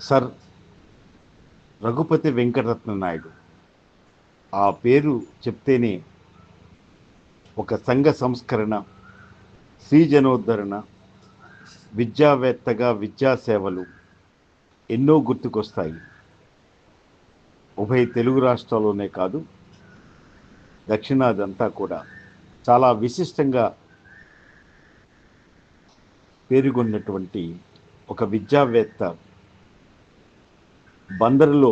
Sir Raghupathi Venkataratna Naidu. ఆ పేరు చెప్తేనే ఒక సంఘ సంస్కరణ శ్రీజనోద్ధరణ విద్యావేత్తగా విద్యాసేవలు ఎన్నో గుర్తుకొస్తాయి. ఉభయ తెలుగు రాష్ట్రాల్లోనే కాదు దక్షిణాదంతా కూడా చాలా విశిష్టంగా పేరుగొన్నటువంటి ఒక విద్యావేత్త బందరులో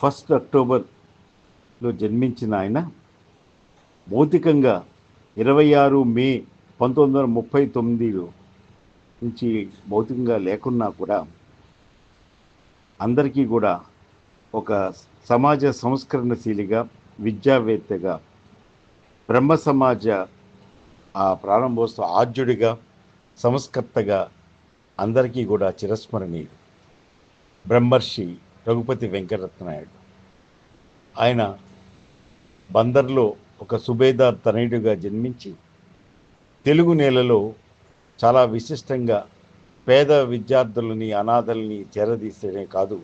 ఫస్ట్ అక్టోబర్లో జన్మించిన ఆయన భౌతికంగా ఇరవై ఆరు మే పంతొమ్మిది వందల ముప్పై తొమ్మిదిలో నుంచి భౌతికంగా లేకున్నా కూడా అందరికీ కూడా ఒక సమాజ సంస్కరణశీలిగా విద్యావేత్తగా బ్రహ్మ సమాజ ఆ ప్రారంభోత్సవ ఆద్యుడిగా సంస్కర్తగా అందరికీ కూడా చిరస్మరణీయుడు. బ్రహ్మర్షి రఘుపతి వెంకటరత్నాయుడు ఆయన బందర్లో ఒక సుబేదార్ తనయుడిగా జన్మించి తెలుగు నేలలో చాలా విశిష్టంగా పేద విద్యార్థులని అనాథల్ని చేరదీసే కాదు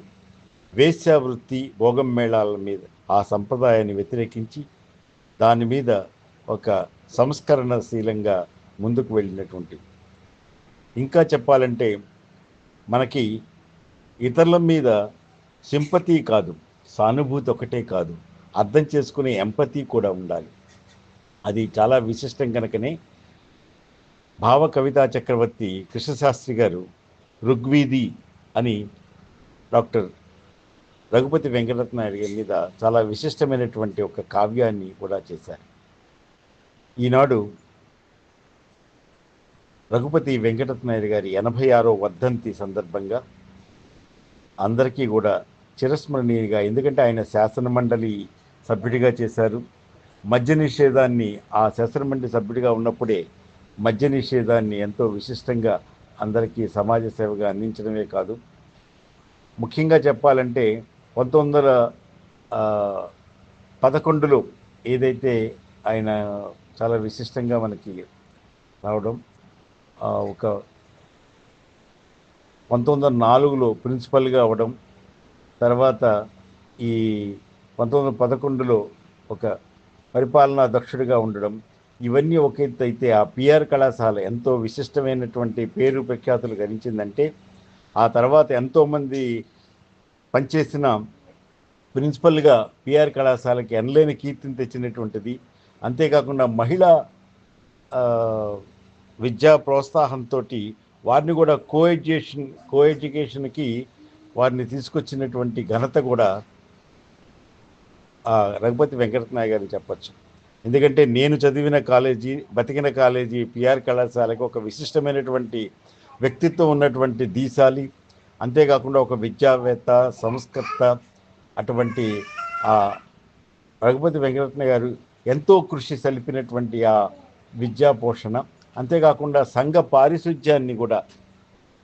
వేశ్యావృత్తి భోగం మేళాల మీద ఆ సంప్రదాయాన్ని వ్యతిరేకించి దాని మీద ఒక సంస్కరణశీలంగా ముందుకు వెళ్ళినటువంటి. ఇంకా చెప్పాలంటే మనకి ఇతరుల మీద సింపతి కాదు సానుభూతి ఒకటే కాదు అర్థం చేసుకునే ఎంపతి కూడా ఉండాలి. అది చాలా విశిష్టం కనుకనే భావ కవితా చక్రవర్తి కృష్ణశాస్త్రి గారు ఋగ్వీధి అని డాక్టర్ రఘుపతి వెంకటరత్నాయుడు గారి మీద చాలా విశిష్టమైనటువంటి ఒక కావ్యాన్ని కూడా చేశారు. ఈనాడు రఘుపతి వెంకటరత్నాయుడు గారి ఎనభై ఆరో వర్ధంతి సందర్భంగా అందరికీ కూడా చిరస్మరణీయంగా ఎందుకంటే ఆయన శాసన మండలి సభ్యుడిగా చేశారు. మద్య నిషేధాన్ని ఆ శాసనమండలి సభ్యుడిగా ఉన్నప్పుడే మద్య నిషేధాన్ని ఎంతో విశిష్టంగా అందరికీ సమాజ సేవగా అందించడమే కాదు. ముఖ్యంగా చెప్పాలంటే పంతొమ్మిది వందల పదకొండులో ఏదైతే ఆయన చాలా విశిష్టంగా మనకి రావడం ఒక పంతొమ్మిది వందల నాలుగులో ప్రిన్సిపల్గా అవ్వడం తర్వాత ఈ పంతొమ్మిది వందల పదకొండులో ఒక పరిపాలనా దక్షుడిగా ఉండడం ఇవన్నీ ఒక ఎత్తు అయితే ఆ పిఆర్ కళాశాల ఎంతో విశిష్టమైనటువంటి పేరు ప్రఖ్యాతులు గడించిందంటే ఆ తర్వాత ఎంతోమంది పనిచేసిన ప్రిన్సిపల్గా పిఆర్ కళాశాలకి ఎనలేని కీర్తిని తెచ్చినటువంటిది. అంతేకాకుండా మహిళా విద్యా ప్రోత్సాహంతో వారిని కూడా కో ఎడ్యుకేషన్ కో ఎడ్యుకేషన్కి వారిని తీసుకొచ్చినటువంటి ఘనత కూడా రఘుపతి వెంకటనాయ గారిని చెప్పచ్చు. ఎందుకంటే నేను చదివిన కాలేజీ బతికిన కాలేజీ పిఆర్ కళాశాలకు ఒక విశిష్టమైనటువంటి వ్యక్తిత్వం ఉన్నటువంటి దీశాలి అంతేకాకుండా ఒక విద్యావేత్త సంస్కర్త అటువంటి ఆ రఘుపతి వెంకటరత్న గారు ఎంతో కృషి సలిపినటువంటి ఆ విద్యా పోషణ అంతేకాకుండా సంఘ పారిశుధ్యాన్ని కూడా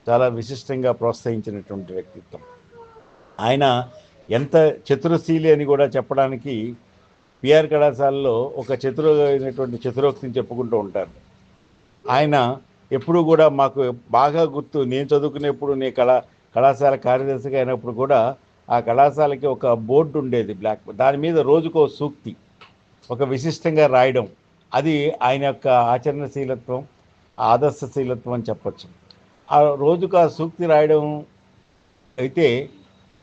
చాలా విశిష్టంగా ప్రోత్సహించినటువంటి వ్యక్తిత్వం. ఆయన ఎంత చతురశీలి అని కూడా చెప్పడానికి పిఆర్ కళాశాలలో ఒక చతుర అయినటువంటి చతురోక్తిని చెప్పుకుంటూ ఉంటారు. ఆయన ఎప్పుడు కూడా మాకు బాగా గుర్తు నేను చదువుకునేప్పుడు నే కళా కళాశాల కార్యదర్శిగా అయినప్పుడు కూడా ఆ కళాశాలకి ఒక బోర్డు ఉండేది బ్లాక్ దాని మీద రోజుకో సూక్తి ఒక విశిష్టంగా రాయడం. అది ఆయన యొక్క ఆచరణశీలత్వం ఆదర్శశీలత్వం అని చెప్పచ్చు. ఆ రోజుకు ఆ సూక్తి రాయడం అయితే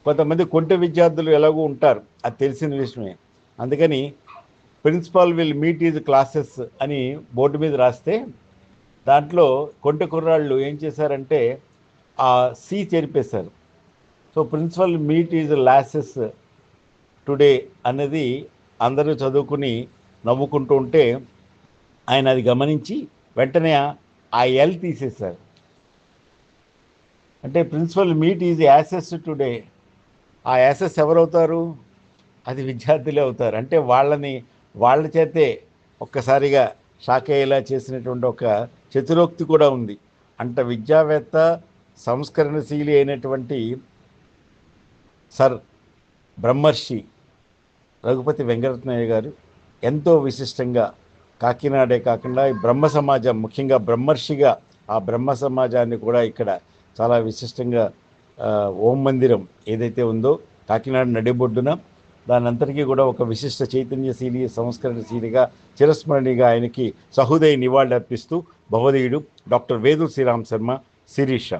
కొంతమంది కొంట విద్యార్థులు ఎలాగో ఉంటారు. అది తెలిసిన విషయమే. అందుకని principal will meet is classes అని బోర్డు మీద రాస్తే దాంట్లో కొంట కుర్రాళ్ళు ఏం చేశారంటే ఆ C చేరిపేశారు. So principal meet is lasses today అనేది అందరూ చదువుకుని నవ్వుకుంటూ ఉంటే ఆయన అది గమనించి వెంటనే ఆ ఎల్ తీసేశారు. అంటే principal meet is asses today ఆ యాసెస్ ఎవరవుతారు? అది విద్యార్థులే అవుతారు. అంటే వాళ్ళని వాళ్ళ చేతే ఒక్కసారిగా షాక్ అయ్యేలా చేసినటువంటి ఒక చతురోక్తి కూడా ఉంది. అంట విద్యావేత్త సంస్కరణశీలి అయినటువంటి సర్ బ్రహ్మర్షి రఘుపతి వెంకటరత్నయ్య గారు ఎంతో విశిష్టంగా కాకినాడే కాకుండా ఈ బ్రహ్మ సమాజం ముఖ్యంగా బ్రహ్మర్షిగా ఆ బ్రహ్మ సమాజాన్ని కూడా ఇక్కడ చాలా విశిష్టంగా ఓం మందిరం ఏదైతే ఉందో కాకినాడ నడిబొడ్డున దాని అంతటికీ కూడా ఒక విశిష్ట చైతన్యశీలి సంస్కరణశీలిగా చిరస్మరణిగా ఆయనకి సహృదయ నివాళులు అర్పిస్తూ భవదీయుడు డాక్టర్ వేదు శ్రీరామ్ శర్మ శిరీష.